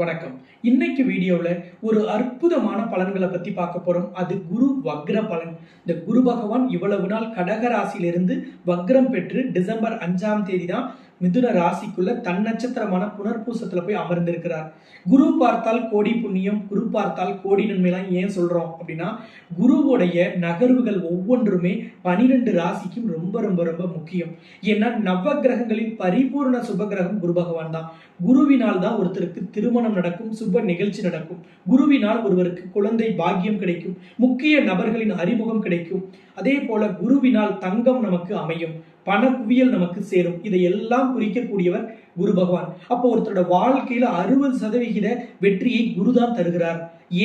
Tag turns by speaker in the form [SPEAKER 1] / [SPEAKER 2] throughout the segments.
[SPEAKER 1] வணக்கம். இன்னைக்கு வீடியோவில் ஒரு அற்புதமான பலன்களை பற்றி பார்க்க போகிறோம் அது குரு வக்ர பலன். இந்த குரு பகவான் இவ்வளவு நாள் கடக ராசியிலிருந்து வக்ரம் பெற்று டிசம்பர் அஞ்சாம் தேதி தான் மிதுன ராசிக்குள்ள தன் நட்சத்திரமான புனர்பூசத்துல போய் அமர்ந்திருக்கிறார். குரு பார்த்தால் கோடி புண்ணியம் குரு பார்த்தால் கோடி நன்மைலாம் ஏன் சொல்றோம் அப்படின்னா குருவுடைய நகர்வுகள் ஒவ்வொன்றுமே பனிரெண்டு ராசிக்கும் ரொம்ப ரொம்ப ரொம்ப முக்கியம். ஏன்னா நவ கிரகங்களின் பரிபூர்ண சுப கிரகம் குரு பகவான் தான். குருவினால் தான் ஒருத்தருக்கு திருமணம் நடக்கும் சுப நிகழ்ச்சி நடக்கும். குருவினால் ஒருவருக்கு குழந்தை பாக்கியம் கிடைக்கும் முக்கிய நபர்களின் அறிமுகம் கிடைக்கும். அதே போல குருவினால் தங்கம் நமக்கு அமையும். பணக்குவியல் நமக்கு சேரும். இதை எல்லாம் குறிக்கக்கூடியவர் குரு பகவான். அப்போ ஒருத்தரோட வாழ்க்கையில அறுபது சதவிகித வெற்றியை குரு தான் தருகிறார்.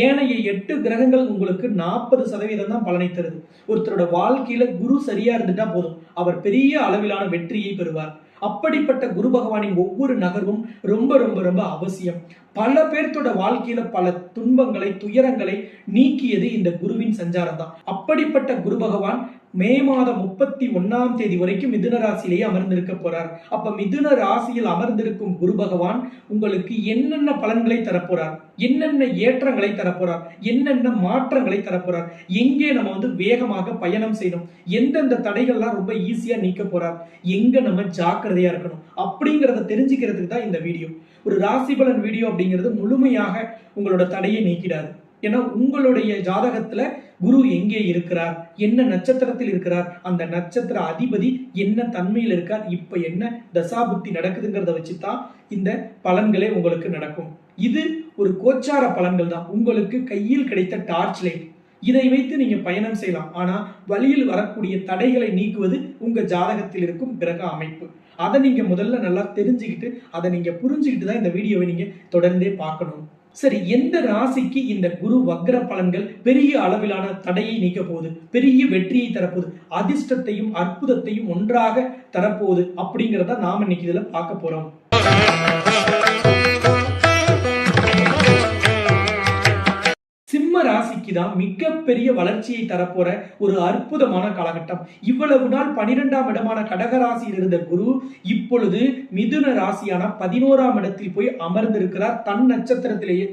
[SPEAKER 1] ஏனைய எட்டு கிரகங்கள் உங்களுக்கு நாற்பது சதவீதம் தான் பலனை தருது. ஒருத்தரோட வாழ்க்கையில குரு சரியா இருந்துட்டா போதும். அவர் பெரிய அளவிலான வெற்றியை பெறுவார். அப்படிப்பட்ட குரு பகவானின் ஒவ்வொரு நகர்வும் ரொம்ப ரொம்ப ரொம்ப அவசியம். பல பேர்த்தோட வாழ்க்கையில பல துன்பங்களை துயரங்களை நீக்கியது இந்த குருவின் சஞ்சாரம் தான் அப்படிப்பட்ட குரு பகவான் மே மாதம் முப்பத்தி ஒன்னாம் தேதி வரைக்கும் மிதுன ராசியிலேயே அமர்ந்திருக்க போறார். அப்ப மிதுன ராசியில் அமர்ந்திருக்கும் குரு பகவான் உங்களுக்கு என்னென்ன பலன்களை தரப்போறார்? என்னென்ன ஏற்றங்களை தரப்போறார்? என்னென்ன மாற்றங்களை தரப்போறார்? எங்கே நம்ம வந்து வேகமாக பயணம் செய்யணும்? எந்தெந்த தடைகள்லாம் ரொம்ப ஈஸியா நீக்க போறார்? எங்க நம்ம ஜாக்கிரதையா இருக்கணும்? அப்படிங்கிறத தெரிஞ்சுக்கிறதுக்கு தான் இந்த வீடியோ ஒரு ராசி பலன் வீடியோ அப்படிங்கிறது முழுமையாக உங்களோட தடையை நீக்கிடாது. ஏன்னா உங்களுடைய ஜாதகத்துல குரு எங்கே இருக்கிறார்? என்ன நட்சத்திரத்தில் இருக்கிறார்? அந்த நட்சத்திர அதிபதி என்ன தன்மையில் இருக்கார்? இப்ப என்ன தசாபுத்தி நடக்குதுங்கிறத வச்சுதான் இந்த பலன்களே உங்களுக்கு நடக்கும். இது ஒரு கோச்சார பலன்கள் தான். உங்களுக்கு கையில் கிடைத்த டார்ச் லைட் இதை வைத்து நீங்க பயணம் செய்யலாம். ஆனா வழியில் வரக்கூடிய தடைகளை நீக்குவது உங்க ஜாதகத்தில் இருக்கும் கிரக அமைப்பு. அதை நீங்க முதல்ல நல்லா தெரிஞ்சுக்கிட்டு அதை நீங்க புரிஞ்சுக்கிட்டு தான் இந்த வீடியோவை நீங்க தொடர்ந்தே பார்க்கணும். சரி எந்த ராசிக்கு இந்த குரு வக்ர பலன்கள் பெரிய அளவிலான தடையை நீக்க போகுது? பெரிய வெற்றியை தரப்போகுது? அதிர்ஷ்டத்தையும் அற்புதத்தையும் ஒன்றாக தரப்போகுது அப்படிங்கிறத நாம இன்னைக்கு இதுல பார்க்க போறோம். சிம்ம ராசிக்கு தான் மிகப்பெரிய வளர்ச்சியை தரப்போற ஒரு அற்புதமான காலகட்டம். இவ்வளவு நாள் பனிரெண்டாம் இடமான கடகராசியில் இருந்த குரு இப்பொழுது மிதுன ராசியான பதினோராம் இடத்தில் போய் அமர்ந்திருக்கிறார். தன் நட்சத்திரத்திலேயே.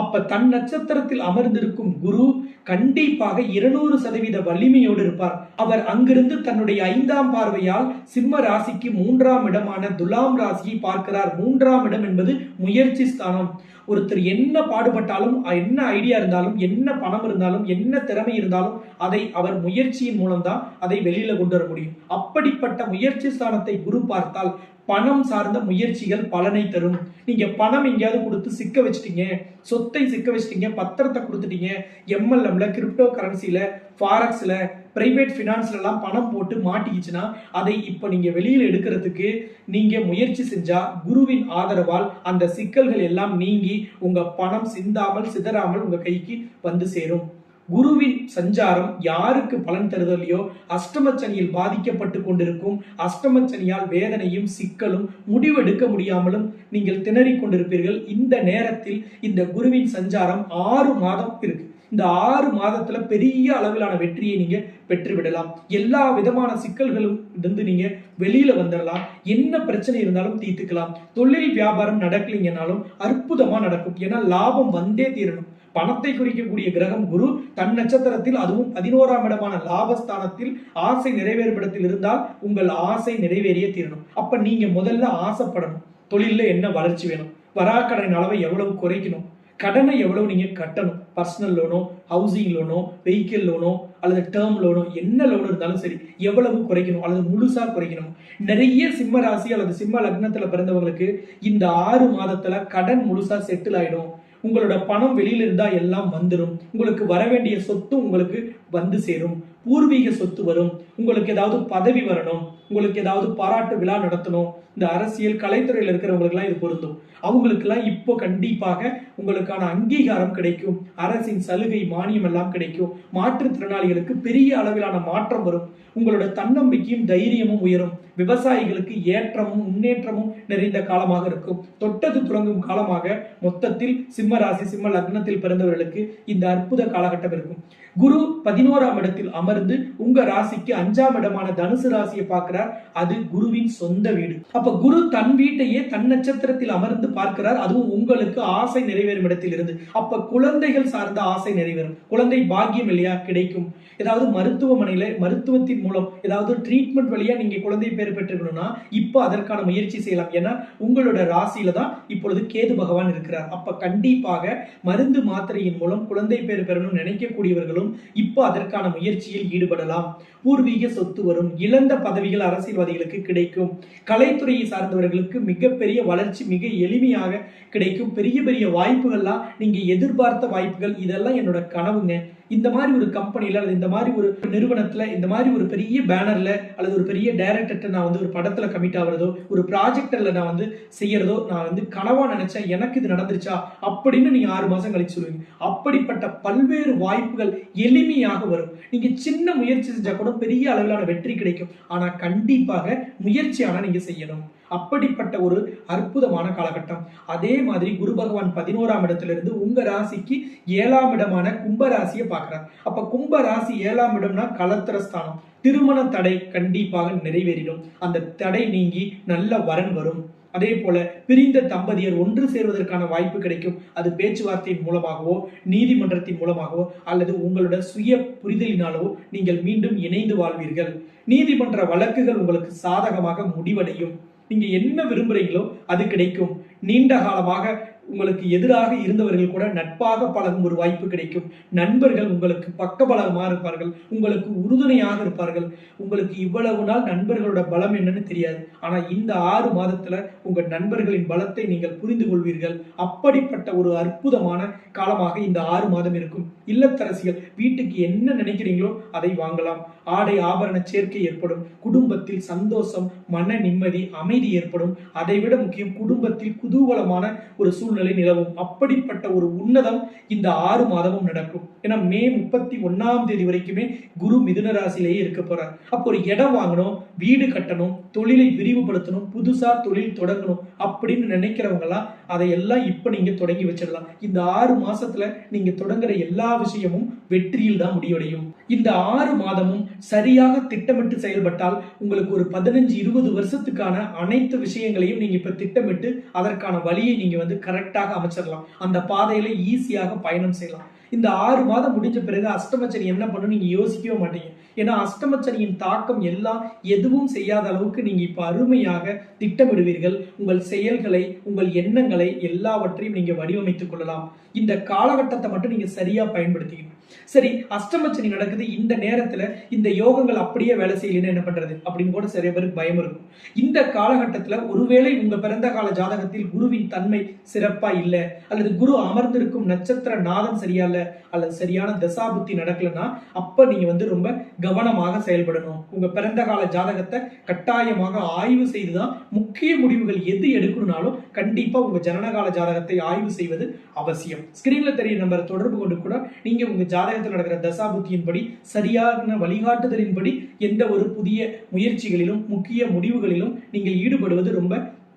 [SPEAKER 1] அப்ப தன் நட்சத்திரத்தில் அமர்ந்திருக்கும் குரு கண்டிப்பாக இருநூறு சதவீத வலிமையோடு இருப்பார். அவர் அங்கிருந்து தன்னுடைய ஐந்தாம் பார்வையால் சிம்ம ராசிக்கு மூன்றாம் இடமான துலாம் ராசியை பார்க்கிறார். மூன்றாம் இடம் என்பது முயற்சி ஸ்தானம். ஒருத்தர் என்ன பாடுபட்டாலும் என்ன ஐடியா இருந்தாலும் என்ன பணம் இருந்தாலும் என்ன திறமை இருந்தாலும் அதை அவர் முயற்சியின் மூலம் தான் அதை வெளியில கொண்டு வர முடியும். அப்படிப்பட்ட முயற்சி ஸ்தானத்தை குரு பார்த்தால் பணம் சார்ந்த முயற்சிகள் பலனை தரும். நீங்க பணம் எங்கேயாவது கொடுத்து சிக்க வச்சிட்டீங்க சொத்தை சிக்க வச்சிட்டீங்க பத்திரத்தை கொடுத்துட்டீங்க எம்எல்எம்ல கிரிப்டோ கரன்சில ஃபாரக்ஸ்ல பிரைவேட் ஃபினான்ஸ்லலாம் பணம் போட்டு மாட்டிக்கிச்சுன்னா அதை இப்போ நீங்கள் வெளியில் எடுக்கிறதுக்கு நீங்கள் முயற்சி செஞ்சால் குருவின் ஆதரவால் அந்த சிக்கல்கள் எல்லாம் நீங்கி உங்கள் பணம் சிந்தாமல் சிதறாமல் உங்கள் கைக்கு வந்து சேரும். குருவின் சஞ்சாரம் யாருக்கு பலன் தருதலையோ அஷ்டமச்சனியில் பாதிக்கப்பட்டு கொண்டிருக்கும் அஷ்டமச்சனியால் வேதனையும் சிக்கலும் முடிவெடுக்க முடியாமலும் நீங்கள் திணறிக் கொண்டிருப்பீர்கள். இந்த நேரத்தில் இந்த குருவின் சஞ்சாரம் ஆறு மாதம் இருக்கு. இந்த ஆறு மாதத்துல பெரிய அளவிலான வெற்றியை நீங்க பெற்றுவிடலாம். எல்லா விதமான சிக்கல்களும் இருந்து நீங்க வெளியில வந்துடலாம் என்ன பிரச்சனை இருந்தாலும் தீர்த்துக்கலாம். தொழில் வியாபாரம் நடக்கலைங்கனாலும் அற்புதமா நடக்கும். ஏன்னா லாபம் வந்தே தீரணும். பணத்தை குறிக்கக்கூடிய கிரகம் குரு தன் நட்சத்திரத்தில் அதுவும் பதினோராம் இடமான லாபஸ்தானத்தில் ஆசை நிறைவேறுபடத்தில் இருந்தால் உங்கள் ஆசை நிறைவேறிய தீரணும். அப்ப நீங்க முதல்ல ஆசைப்படணும். தொழில என்ன வளர்ச்சி வேணும்? வராக்கடன் அளவை எவ்வளவு குறைக்கணும்? கடனை எவ்வளவு நீங்க கட்டணும்? பர்சனல் லோனோ ஹவுசிங் லோனோ வெஹிக்கிள் லோனோ அல்லது டேர்ம் லோனோ என்ன லோன் இருந்தாலும் சரி எவ்வளவு குறைக்கணும் அல்லது முழுசாக குறைக்கணும். நிறைய சிம்ம ராசி அல்லது சிம்ம லக்னத்தில் பிறந்தவங்களுக்கு இந்த ஆறு மாதத்தில் கடன் முழுசாக செட்டில் ஆகிடும் உங்களோட பணம் வெளியில இருந்தா எல்லாம் வந்துடும் உங்களுக்கு வர வேண்டிய சொத்து உங்களுக்கு வந்து சேரும். பூர்வீக சொத்து வரும். உங்களுக்கு ஏதாவது பதவி வரணும். உங்களுக்கு ஏதாவது பாராட்டு விழா நடத்தணும் இந்த அரசியல் கலைத்துறையில் இருக்கிறவங்களுக்குலாம் இது பொருந்தும். அவங்களுக்கெல்லாம் இப்போ கண்டிப்பாக உங்களுக்கான அங்கீகாரம் கிடைக்கும். அரசின் சலுகை மானியம் எல்லாம் கிடைக்கும். மாற்றுத்திறனாளிகளுக்கு பெரிய அளவிலான மாற்றம் வரும். உங்களோட தன்னம்பிக்கையும் தைரியமும் உயரும். விவசாயிகளுக்கு ஏற்றமும் முன்னேற்றமும் நிறைந்த காலமாக இருக்கும். தொட்டது துறங்கும் காலமாக மொத்தத்தில் சிம்ம ராசி சிம்ம லக்னத்தில் பிறந்தவர்களுக்கு இந்த அற்புத காலகட்டம் இருக்கும். குரு பதினோராம் இடத்தில் அமர்ந்து உங்க ராசிக்கு அஞ்சாம் இடமான தனுசு ராசியை பார்க்கிறார் அது குருவின் சொந்த வீடு. அப்ப குரு தன் வீட்டையே தன் நட்சத்திரத்தில் அமர்ந்து பார்க்கிறார் அதுவும் உங்களுக்கு ஆசை நிறைவேறும் இடத்தில் இருந்து அப்ப குழந்தைகள் சார்ந்த ஆசை நிறைவேறும். குழந்தை பாக்கியம் இல்லையா? கிடைக்கும். ஏதாவது மருத்துவமனையில மருத்துவத்தின் மூலம் ஏதாவது ட்ரீட்மெண்ட் வழியா நீங்க குழந்தை பேர் பெற்றுக்கணும்னா இப்போ அதற்கான முயற்சி செய்யலாம். ஏன்னா உங்களோட ராசியில தான் இப்பொழுது கேது பகவான் இருக்கிறார். அப்ப கண்டிப்பாக மருந்து மாத்திரையின் மூலம் குழந்தை பேர் பெறணும்னு நினைக்கக்கூடியவர்களும் இப்போ அதற்கான முயற்சியில் ஈடுபடலாம். பூர்வீக சொத்து வரும். இழந்த பதவிகள் அரசியல்வாதிகளுக்கு கிடைக்கும். கலைத்துறையை சார்ந்தவர்களுக்கு மிகப்பெரிய வளர்ச்சி மிக எளிமையாக கிடைக்கும். பெரிய பெரிய வாய்ப்புகள்லாம் நீங்க எதிர்பார்த்த வாய்ப்புகள் இதெல்லாம் என்னோட கனவுங்க. இந்த மாதிரி ஒரு கம்பெனியில் அல்லது இந்த மாதிரி ஒரு நிறுவனத்தில் இந்த மாதிரி ஒரு பெரிய பேனரில் அல்லது ஒரு பெரிய டைரக்டர்கிட்ட நான் வந்து ஒரு படத்தில் கமிட் ஆகிறதோ ஒரு ப்ராஜெக்டர்ல நான் வந்து செய்கிறதோ நான் வந்து கனவாக நினச்சேன் எனக்கு இது நடந்துருச்சா அப்படின்னு நீங்கள் ஆறு மாதம் கழிச்சு சொல்லுவீங்க. அப்படிப்பட்ட பல்வேறு வாய்ப்புகள் எளிமையாக வரும். நீங்கள் சின்ன முயற்சி செஞ்சால் கூட பெரிய அளவிலான வெற்றி கிடைக்கும். ஆனால் கண்டிப்பாக முயற்சி நீங்கள் செய்யணும். அப்படிப்பட்ட ஒரு அற்புதமான காலகட்டம். அதே மாதிரி குரு பகவான் பதினோராம் இடத்திலிருந்து உங்க ராசிக்கு ஏழாம் இடமான கும்ப ராசியை பார்க்கிறார். அப்ப கும்ப ராசி ஏழாம் இடம்னா கலத்திரஸ்தானம் திருமண தடை கண்டிப்பாக நிறைவேறிடும். அந்த தடை நீங்கி நல்ல வரன் வரும். அதே போல பிரிந்த தம்பதியர் ஒன்று சேர்வதற்கான வாய்ப்பு கிடைக்கும். அது பேச்சுவார்த்தையின் மூலமாகவோ நீதிமன்றத்தின் மூலமாகவோ அல்லது உங்களோட சுய புரிதலினாலோ நீங்கள் மீண்டும் இணைந்து வாழ்வீர்கள். நீதிமன்ற வழக்குகள் உங்களுக்கு சாதகமாக முடிவடையும். நீங்க என்ன விரும்புறீங்களோ அது கிடைக்கும். நீண்ட காலமாக உங்களுக்கு எதிராக இருந்தவர்கள் கூட நட்பாக பழகும் ஒரு வாய்ப்பு கிடைக்கும். நண்பர்கள் உங்களுக்கு பக்கபலமாக இருப்பார்கள். உங்களுக்கு உறுதுணையாக இருப்பார்கள். உங்களுக்கு இவ்வளவு நாள் நண்பர்களோட பலம் என்னன்னு தெரியாது. ஆனா இந்த ஆறு மாதத்துல உங்கள் நண்பர்களின் பலத்தை நீங்கள் புரிந்து கொள்வீர்கள். அப்படிப்பட்ட ஒரு அற்புதமான காலமாக இந்த ஆறு மாதம் இருக்கும். இல்லத்தரசிகள் வீட்டுக்கு என்ன நினைக்கிறீங்களோ அதை வாங்கலாம். ஆடை ஆபரண சேர்க்கை ஏற்படும். குடும்பத்தில் சந்தோஷம் மன நிம்மதி அமைதி ஏற்படும். அதை விட முக்கியம் குடும்பத்தில் குதூகலமான ஒரு சூழ்நிலை நிலவும். அப்படிப்பட்ட ஒரு உன்னதம் இந்த ஆறு மாதமும் நடக்கும். ஏன்னா மே முப்பத்தி ஒன்னாம் தேதி வரைக்குமே குரு மிதுன ராசிலேயே இருக்க போறார். அப்போ ஒரு இடம் வாங்கணும் வீடு கட்டணும் தொழிலை விரிவுபடுத்தணும் புதுசாக தொழில் தொடங்கணும் அப்படின்னு நினைக்கிறவங்க எல்லாம் அதையெல்லாம் இப்போ நீங்கள் தொடங்கி வச்சிடலாம். இந்த ஆறு மாசத்துல நீங்க தொடங்குற எல்லா விஷயமும் வெற்றியில் தான் முடிவடையும். இந்த ஆறு மாதமும் சரியாக திட்டமிட்டு செயல்பட்டால் உங்களுக்கு ஒரு பதினஞ்சு இருபது வருஷத்துக்கான அனைத்து விஷயங்களையும் நீங்க இப்ப திட்டமிட்டு அதற்கான வழியை நீங்க வந்து கரெக்டாக அமைச்சிடலாம். அந்த பாதையில ஈஸியாக பயணம் செய்யலாம். இந்த ஆறு மாதம் முடிஞ்ச பிறகு அஷ்டமச்சனி என்ன பண்ணும்? நீங்க யோசிக்கவே மாட்டீங்க. ஏன்னா அஷ்டமச்சனியின் தாக்கம் எல்லாம் எதுவும் செய்யாத அளவுக்கு நீங்க இப்ப அருமையாக திட்டமிடுவீர்கள். உங்கள் செயல்களை உங்கள் எண்ணங்களை எல்லாவற்றையும் நீங்க வடிவமைத்துக் கொள்ளலாம். இந்த காலகட்டத்தை மட்டும் நீங்க சரியா பயன்படுத்திக்கணும். சரி அஷ்டமச்சனி நடக்குது இந்த நேரத்துல இந்த யோகங்கள் அப்படியே வேலை செய்யலன்னா என்ன பண்றது? அப்படின்னு கூட சில பேருக்கு பயம் இருக்கும். இந்த காலகட்டத்துல ஒருவேளை உங்க பிறந்த கால ஜாதகத்தில் குருவின் தன்மை சிறப்பா இல்ல அல்லது குரு அமர்ந்திருக்கும் நட்சத்திர நாதம் சரியா இல்ல அல்லது சரியான தசாபுத்தி நடக்கலன்னா அப்ப நீங்க வந்து ரொம்ப கவனமாக செயல்படணும். உங்க பிறந்த கால ஜாதகத்தை கட்டாயமாக ஆய்வு செய்துதான் முக்கிய முடிவுகள் எது எடுக்கணும்னாலும் கண்டிப்பா உங்க ஜனனகால ஜாதகத்தை ஆய்வு செய்வது அவசியம். ஸ்கிரீன்ல தெரிய நம்பரை தொடர்பு கொண்டு கூட நீங்க உங்க ஜாதகத்தில் நடக்கிற தசாபுத்தியின்படி சரியான வழிகாட்டுதலின்படி எந்த ஒரு புதிய முயற்சிகளிலும் முக்கிய முடிவுகளிலும் நீங்கள் ஈடுபடுவது ரொம்ப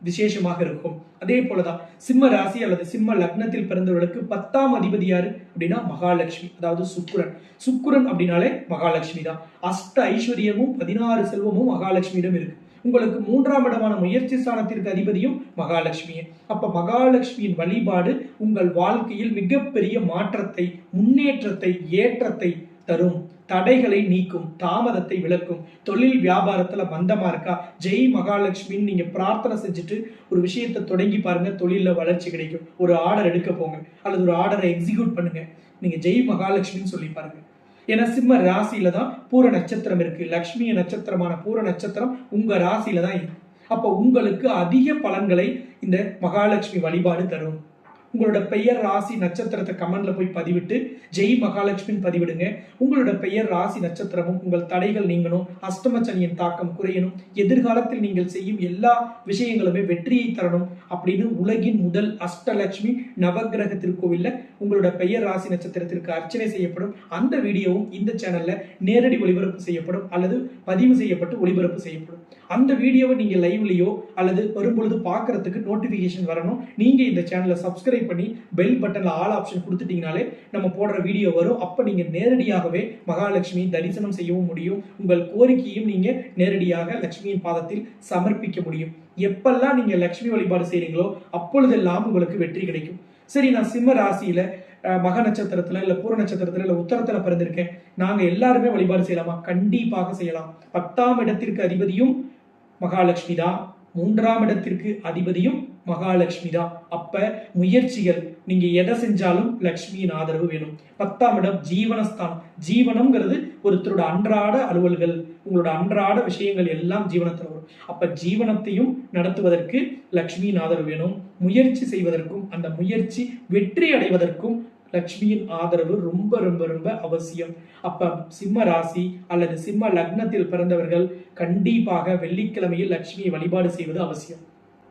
[SPEAKER 1] விசேஷமாக இருக்கும். அதே போலதான் சிம்ம ராசி அல்லது சிம்ம லக்னத்தில் பிறந்தவர்களுக்கு பத்தாம் அதிபதி யாரு? அப்படின்னா மகாலட்சுமி அதாவது சுக்குரன். சுக்குரன் அப்படின்னாலே மகாலட்சுமி தான் அஷ்ட ஐஸ்வர்யமும் பதினாறு செல்வமும் மகாலட்சுமியிடம் இருக்கு. உங்களுக்கு மூன்றாம் இடமான முயற்சி ஸ்தானத்திற்கு அதிபதியும் மகாலட்சுமியே. அப்ப மகாலட்சுமியின் வழிபாடு உங்கள் வாழ்க்கையில் மிகப்பெரிய மாற்றத்தை முன்னேற்றத்தை ஏற்றத்தை தரும். தடைகளை நீக்கும் தாமதத்தை விளக்கும். தொழில் வியாபாரத்துல மந்தமா இருக்கா? ஜெய் மகாலட்சுமின்னு நீங்க பிரார்த்தனை செஞ்சுட்டு ஒரு விஷயத்தை தொடங்கி பாருங்க. தொழில வளர்ச்சி கிடைக்கும். ஒரு ஆர்டர் எடுக்க போங்க. அல்லது ஒரு ஆர்டரை எக்ஸிக்யூட் பண்ணுங்க. நீங்க ஜெய் மகாலட்சுமின்னு சொல்லி பாருங்க. ஏன்னா சிம்ம ராசியில தான் பூர நட்சத்திரம் இருக்கு. லக்ஷ்மிய நட்சத்திரமான பூர நட்சத்திரம் உங்க ராசியில தான் இருக்கு. அப்போ உங்களுக்கு அதிக பலன்களை இந்த மகாலட்சுமி வழிபாடு தரும். உங்களோட பெயர் ராசி நட்சத்திரத்தை கமெண்ட்ல போய் பதிவிட்டு ஜெய் மகாலட்சுமின்னு பதிவிடுங்க. உங்களோட பெயர் ராசி நட்சத்திரமும் உங்கள் தடைகள் நீங்கணும் அஷ்டமச்சனியின் தாக்கம் குறையணும் எதிர்காலத்தில் நீங்கள் செய்யும் எல்லா விஷயங்களுமே வெற்றியை தரணும் அப்படின்னு உலகின் முதல் அஷ்டலட்சுமி நவகிரக திருக்கோவில்ல உங்களோட பெயர் ராசி நட்சத்திரத்திற்கு அர்ச்சனை செய்யப்படும் அந்த வீடியோவும் இந்த சேனல்ல நேரடி ஒளிபரப்பு செய்யப்படும் அல்லது பதிவு செய்யப்பட்டு ஒளிபரப்பு செய்யப்படும். அந்த வீடியோவை நீங்க லைவ்லயோ அல்லது வரும்பொழுது பார்க்கறதுக்கு நோட்டிபிகேஷன் வரணும். நீங்க இந்த சேனலை சப்ஸ்கிரைப் பண்ணி பெல் பட்டன்ல ஆல் ஆப்ஷன் கொடுத்துட்டீங்கனாலே நம்ம போடுற வீடியோ வரும். அப்ப நீங்க நேரடியாகவே மகாலட்சுமி தரிசனம் செய்யவும் முடியும். உங்கள் கோரிக்கையும் நீங்க நேரடியாக லட்சுமியின் பாதத்தில் சமர்ப்பிக்க முடியும். எப்பெல்லாம் நீங்க லட்சுமி வழிபாடு செய்றீங்களோ அப்பொழுதெல்லாம் உங்களுக்கு வெற்றி கிடைக்கும். சரி நான் சிம்ம ராசியில மக நட்சத்திரத்துல இல்ல பூர நட்சத்திரத்துல இல்ல உத்தரத்துல பிறந்திருக்கேன். நாங்க எல்லாருமே வழிபாடு செய்யலாமா? கண்டிப்பாக செய்யலாம். பத்தாம் இடத்திற்கு அதிபதியும் மகாலட்சுமி தான். மூன்றாம் இடத்திற்கு அதிபதியும் மகாலட்சுமி தான். அப்ப முயற்சிகள் நீங்க எதை செஞ்சாலும் லட்சுமியின் ஆதரவு வேணும். பத்தாம் இடம் ஜீவனஸ்தானம். ஜீவனம்ங்கிறது ஒருத்தரோட அன்றாட அலுவல்கள். உங்களோட அன்றாட விஷயங்கள் எல்லாம் ஜீவனத்தில் வரும். அப்ப ஜீவனத்தையும் நடத்துவதற்கு லட்சுமியின் ஆதரவு வேணும். முயற்சி செய்வதற்கும் அந்த முயற்சி வெற்றி அடைவதற்கும் லக்ஷ்மியின் ஆதரவு ரொம்ப ரொம்ப ரொம்ப அவசியம். அப்ப சிம்ம ராசி அல்லது சிம்ம லக்னத்தில் பிறந்தவர்கள் கண்டிப்பாக வெள்ளிக்கிழமையில் லட்சுமியை வழிபாடு செய்வது அவசியம்.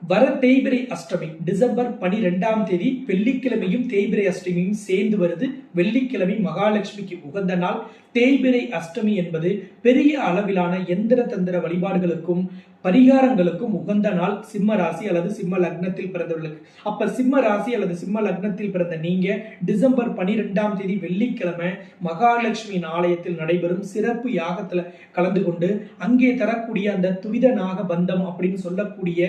[SPEAKER 1] வர தேய்பிரை அஷ்டமி டிசம்பர் பனிரெண்டாம் தேதி வெள்ளிக்கிழமையும் தேய்பிரை அஷ்டமியும் சேர்ந்து வருது. வெள்ளிக்கிழமை மகாலட்சுமிக்கு உகந்த நாள். தேய்பிரை அஷ்டமி என்பது பெரிய அளவிலான எந்திர தந்திர வழிபாடுகளுக்கும் பரிகாரங்களுக்கும் உகந்த நாள் சிம்ம ராசி அல்லது சிம்ம லக்னத்தில் பிறந்தவர்களுக்கு. அப்ப சிம்ம ராசி அல்லது சிம்ம லக்னத்தில் பிறந்த நீங்க டிசம்பர் பனிரெண்டாம் தேதி வெள்ளிக்கிழமை மகாலட்சுமியின் ஆலயத்தில் நடைபெறும் சிறப்பு யாகத்துல கலந்து கொண்டு அங்கே தரக்கூடிய அந்த துவித நாக பந்தம் அப்படின்னு சொல்லக்கூடிய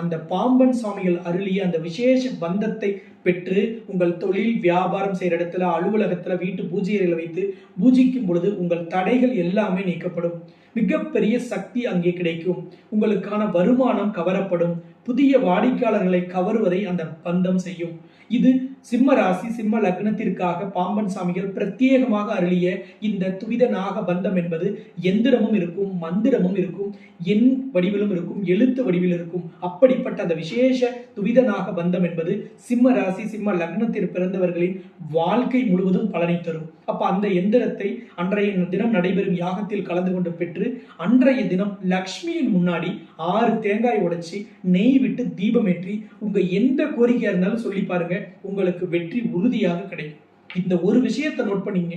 [SPEAKER 1] அந்த பாம்பன் சுவாமிகள் அருளிய அந்த விசேஷ பந்தத்தை பெற்று உங்கள் தொழில் வியாபாரம் செய்கிற இடத்துல அலுவலகத்துல வீட்டு பூஜை வைத்து பூஜிக்கும் பொழுது உங்கள் தடைகள் எல்லாமே நீக்கப்படும். மிகப்பெரிய சக்தி அங்கே கிடைக்கும். உங்களுக்கான வருமானம் கவரப்படும். புதிய வாடிக்கையாளர்களை கவருவதை அந்த பந்தம் செய்யும். இது சிம்ம ராசி சிம்ம லக்னத்திற்காக பாம்பன் சாமிகள் பிரத்யேகமாக அருளிய இந்த துவித நாக பந்தம் என்பது எந்திரமும் இருக்கும் மந்திரமும் இருக்கும் எண் வடிவிலும் இருக்கும் எழுத்து வடிவில் இருக்கும். அப்படிப்பட்ட அந்த விசேஷ துவித நாக பந்தம் என்பது சிம்ம ராசி சிம்ம லக்னத்தில் பிறந்தவர்களின் வாழ்க்கை முழுவதும் பலனை தரும். அப்ப அந்த எந்திரத்தை அன்றைய தினம் நடைபெறும் யாகத்தில் கலந்து கொண்டு பெற்று அன்றைய தினம் லக்ஷ்மியின் முன்னாடி ஆறு தேங்காய் உடைச்சி நெய் விட்டு தீபம் ஏற்றி உங்க எந்த கோரிக்கையா இருந்தாலும் சொல்லி பாருங்க. உங்களுக்கு வெற்றி உறுதியாக கிடைக்கும். இந்த ஒரு விஷயத்தை நோட் பண்ணீங்க.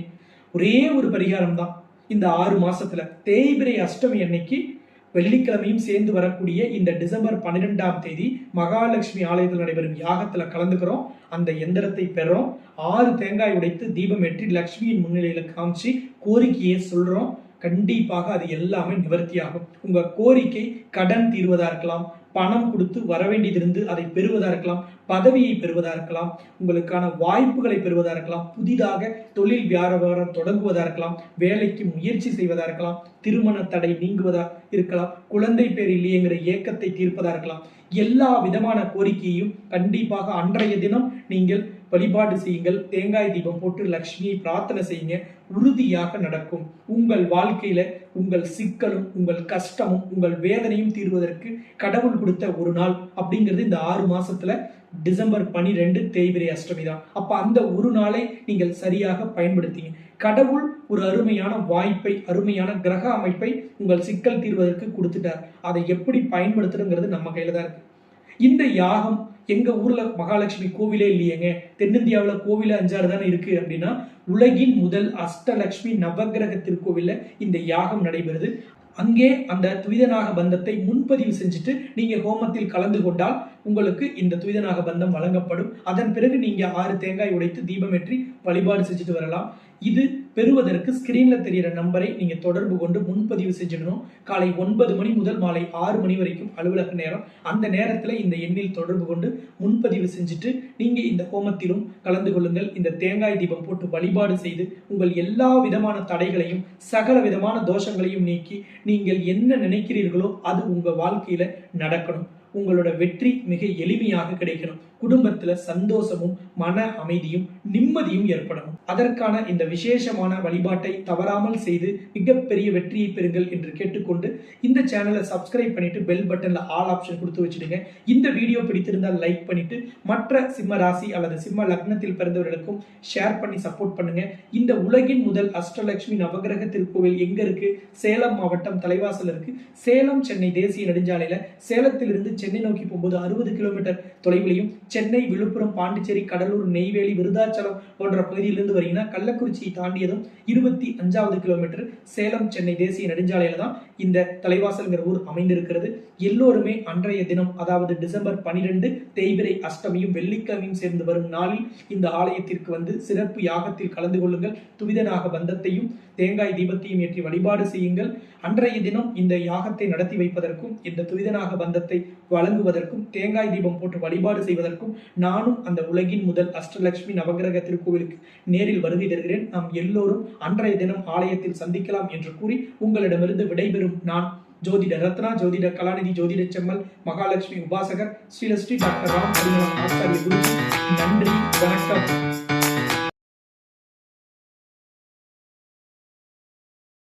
[SPEAKER 1] ஒரே ஒரு பரிகாரம் தான். இந்த ஆறு மாசத்துல தேய்பிரை அஷ்டமி அன்னைக்கு வெள்ளிக்கிழமையும் சேர்ந்து வரக்கூடிய இந்த டிசம்பர் பன்னிரெண்டாம் தேதி மகாலட்சுமி ஆலயத்தில் நடைபெறும் யாகத்தில் கலந்துக்கிறோம். அந்த எந்திரத்தை பெறோம். ஆறு தேங்காய் உடைத்து தீபம் ஏற்றி லக்ஷ்மியின் முன்னிலையில காமிச்சு கோரிக்கையை சொல்றோம். கண்டிப்பாக அது எல்லாமே நிவர்த்தியாகும். உங்க கோரிக்கை கடன் தீர்வதா இருக்கலாம். பணம் கொடுத்து வர வேண்டியதிருந்து அதை பெறுவதாக இருக்கலாம் பதவியை பெறுவதாக இருக்கலாம் உங்களுக்கான வாய்ப்புகளை பெறுவதாக இருக்கலாம் புதிதாக தொழில் வியாபாரம் தொடங்குவதாக இருக்கலாம் வேலைக்கு முயற்சி செய்வதாக இருக்கலாம் திருமண தடை நீங்குவதா இருக்கலாம் குழந்தை பேர் இல்லையேங்கிற ஏக்கத்தை தீர்ப்பதாக இருக்கலாம். எல்லா விதமான கோரிக்கையையும் கண்டிப்பாக அன்றைய தினம் நீங்கள் வழிபாடு செய்யுங்கள். தேங்காய் தீபம் போட்டு லக்ஷ்மியை பிரார்த்தனை செய்யுங்க. உறுதியாக நடக்கும். உங்கள் வாழ்க்கையில உங்கள் சிக்கலும் உங்கள் கஷ்டமும் உங்கள் வேதனையும் தீர்வதற்கு கடவுள் கொடுத்த ஒரு நாள் அப்படிங்கிறது இந்த ஆறு மாசத்துல டிசம்பர் பனிரெண்டு தேய்பிரை அஷ்டமி தான். அப்ப அந்த ஒரு நாளை நீங்கள் சரியாக பயன்படுத்திங்க. கடவுள் ஒரு அருமையான வாய்ப்பை அருமையான கிரக அமைப்பை உங்கள் சிக்கல் தீர்வதற்கு கொடுத்துட்டார். அதை எப்படி பயன்படுத்துறங்கிறது நம்ம கையில தான் இருக்கு. இந்த யாகம் எங்க ஊர்ல மகாலட்சுமி கோவிலே இல்லையேங்க. தென்னிந்தியாவில் கோவில அஞ்சாறு தானே இருக்கு அப்படின்னா உலகின் முதல் அஷ்டலட்சுமி நவகிரக திருக்கோவில இந்த யாகம் நடைபெறுது. அங்கே அந்த துவிதநாக பந்தத்தை முன்பதிவு செஞ்சுட்டு நீங்க ஹோமத்தில் கலந்து கொண்டால் உங்களுக்கு இந்த துவிதநாக பந்தம் வழங்கப்படும். அதன் பிறகு நீங்க ஆறு தேங்காய் உடைத்து தீபமேற்றி வழிபாடு செஞ்சுட்டு வரலாம். இது பெறுவதற்கு ஸ்கிரீன்ல தெரியிற நம்பரை நீங்க தொடர்பு கொண்டு முன்பதிவு செஞ்சிடணும். காலை ஒன்பது மணி முதல் மாலை ஆறு மணி வரைக்கும் அலுவலக நேரம். அந்த நேரத்துல இந்த எண்ணில் தொடர்பு கொண்டு முன்பதிவு செஞ்சுட்டு நீங்க இந்த ஹோமத்திலும் கலந்து கொள்ளுங்கள். இந்த தேங்காய் தீபம் போட்டு வழிபாடு செய்து உங்கள் எல்லா விதமான தடைகளையும் சகல விதமான தோஷங்களையும் நீக்கி நீங்கள் என்ன நினைக்கிறீர்களோ அது உங்க வாழ்க்கையில நடக்கணும். உங்களோட வெற்றி மிக எளிமையாக கிடைக்கணும். குடும்பத்துல சந்தோஷமும் மன அமைதியும் நிம்மதியும் ஏற்படணும். அதற்கான இந்த விசேஷமான வழிபாட்டை தவறாமல் செய்து மிகப்பெரிய வெற்றியை பெறுங்கள் என்று கேட்டுக்கொண்டு இந்த சேனலை சப்ஸ்கிரைப் பண்ணிட்டு பெல் பட்டன்ல ஆல் ஆப்ஷன் கொடுத்து வச்சிடுங்க. இந்த வீடியோ பிடித்திருந்தால் லைக் பண்ணிட்டு மற்ற சிம்ம ராசி அல்லது சிம்ம லக்னத்தில் பிறந்தவர்களுக்கும் ஷேர் பண்ணி சப்போர்ட் பண்ணுங்க. இந்த உலகின் முதல் அஷ்டலட்சுமி நவகிரக திருக்கோவில் எங்க இருக்கு? சேலம் மாவட்டம் தலைவாசல் இருக்கு. சேலம் சென்னை தேசிய நெடுஞ்சாலையில சேலத்திலிருந்து சென்னை நோக்கி போகும்போது அறுபது கிலோமீட்டர் தொலைவிலையும் சென்னை விழுப்புரம் பாண்டிச்சேரி கடலூர் நெய்வேலி விருதாச்சலம் போன்ற பகுதியிலிருந்து வரீங்கன்னா கள்ளக்குறிச்சியை தாண்டியதும் இருபத்தி அஞ்சாவது கிலோமீட்டர் சேலம் சென்னை தேசிய நெடுஞ்சாலையில தான் இந்த தலைவாசல்ங்கிற ஊர் அமைந்திருக்கிறது. எல்லோருமே அன்றைய தினம் அதாவது டிசம்பர் பனிரெண்டு தேய்பிரை அஷ்டமியும் வெள்ளிக்கிழமையும் சேர்ந்து வரும் நாளில் இந்த ஆலயத்திற்கு வந்து சிறப்பு யாகத்தில் கலந்து கொள்ளுங்கள். துவிதனாக பந்தத்தையும் தேங்காய் தீபத்தையும் ஏற்றி வழிபாடு செய்யுங்கள். அன்றைய தினம் இந்த யாகத்தை நடத்தி வைப்பதற்கும் இந்த துவிதனாக பந்தத்தை வழங்குவதற்கும் தேங்காய் தீபம் போட்டு வழிபாடு செய்வதற்கும் அனைவருக்கும் நானும் அந்த உலகின் முதல் அஷ்டலட்சுமி நவகிரக திருக்கோவிலுக்கு நேரில் வருகை தருகிறேன். நாம் எல்லோரும் அன்றைய தினம் ஆலயத்தில் சந்திக்கலாம் என்று கூறி உங்களிடமிருந்து விடைபெறும் நான் ஜோதிட ரத்னா ஜோதிட கலாநிதி ஜோதிட செம்மல் மகாலட்சுமி உபாசகர் ஸ்ரீலஸ்ரீ டாக்டர் ராம் அடிமலம் ஆச்சாரிய குரு நன்றி வணக்கம்.